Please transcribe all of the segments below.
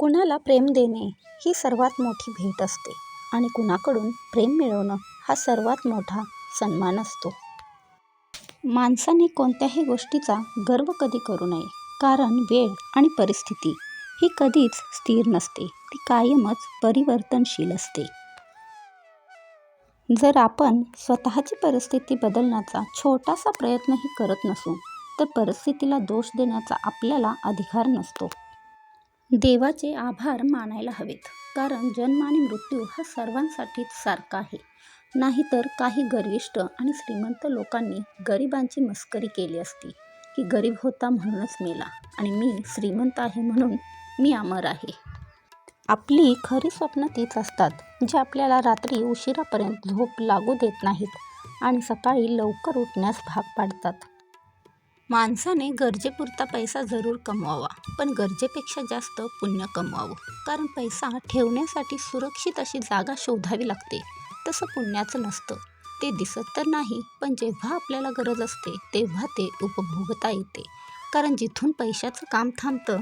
कुणाला प्रेम देणे ही सर्वात मोठी भेट असते आणि कुणाकडून प्रेम मिळवणं हा सर्वात मोठा सन्मान असतो. माणसाने कोणत्याही गोष्टीचा गर्व कधी करू नये कारण वेळ आणि परिस्थिती ही कधीच स्थिर नसते ती कायमच परिवर्तनशील असते. जर आपण स्वतःची परिस्थिती बदलण्याचा छोटासा प्रयत्नही करत नसू तर परिस्थितीला दोष देण्याचा आपल्याला अधिकार नसतो. देवाचे आभार मानायला हवेत. कारण जन्म आणि मृत्यू हा सर्वांसाठीच सारखा आहे. नाहीतर काही गर्विष्ठ आणि श्रीमंत लोकांनी गरिबांची मस्करी केली असती की गरीब होता म्हणूनच मेला आणि मी श्रीमंत आहे म्हणून मी अमर आहे. आपली खरी स्वप्न तीच असतात जे आपल्याला रात्री उशिरापर्यंत झोप लागू देत नाहीत आणि सकाळी लवकर उठण्यास भाग पाडतात. माणसाने गरजेपुरता पैसा जरूर कमवावा पण गरजेपेक्षा जास्त पुण्य कमवावं. कारण पैसा ठेवण्यासाठी सुरक्षित अशी जागा शोधावी लागते. तसं पुण्याचं नसतं. ते दिसत तर नाही पण जेव्हा आपल्याला गरज असते तेव्हा ते उपभोगता येते. कारण जिथून पैशाचं काम थांबतं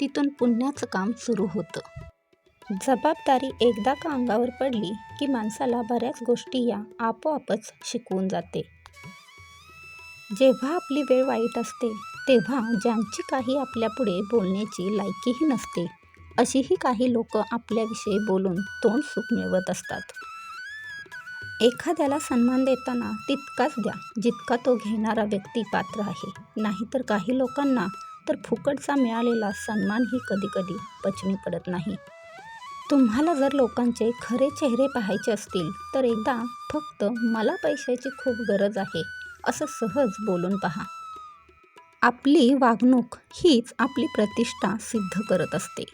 तिथून पुण्याचं काम सुरू होतं. जबाबदारी एकदा का अंगावर पडली की माणसाला बऱ्याच गोष्टी या आपोआपच शिकवून जाते. जेव्हा आपली वेळ वाईट असते तेव्हा ज्यांची काही आपल्यापुढे बोलण्याची लायकीही नसते अशीही काही लोक आपल्याविषयी बोलून तोंड सुख मिळवत असतात. एखाद्याला सन्मान देताना तितकाच द्या जितका तो घेणारा व्यक्ती पात्र आहे. नाहीतर काही लोकांना तर फुकटचा मिळालेला सन्मानही कधीकधी पचनी पडत नाही. तुम्हाला जर लोकांचे खरे चेहरे पाहायचे असतील तर एकदा फक्त मला पैशाची खूप गरज आहे. असं सहज बोलून पहा. आपली वागणूक हीच आपली प्रतिष्ठा सिद्ध करत असते.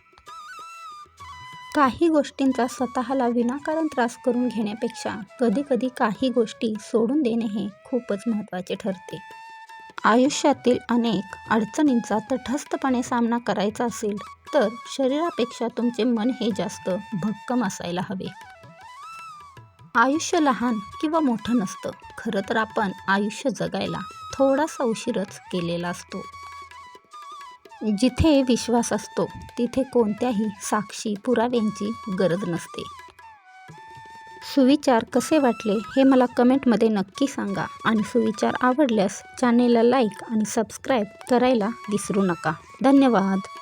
काही गोष्टींचा स्वतःला विनाकारण त्रास करून घेण्यापेक्षा कधीकधी काही गोष्टी सोडून देणे हे खूपच महत्त्वाचे ठरते. आयुष्यातील अनेक अडचणींचा तटस्थपणे सामना करायचा असेल तर शरीरापेक्षा तुमचे मन हे जास्त भक्कम असायला हवे. आयुष्य लहान किंवा मोठं नसतं. खरं तर आपण आयुष्य जगायला थोडासा उशीरच केलेला असतो. जिथे विश्वास असतो तिथे कोणत्याही साक्षी पुराव्यांची गरज नसते. सुविचार कसे वाटले हे मला कमेंटमध्ये नक्की सांगा आणि सुविचार आवडल्यास चॅनेलला लाईक आणि सबस्क्राईब करायला विसरू नका. धन्यवाद.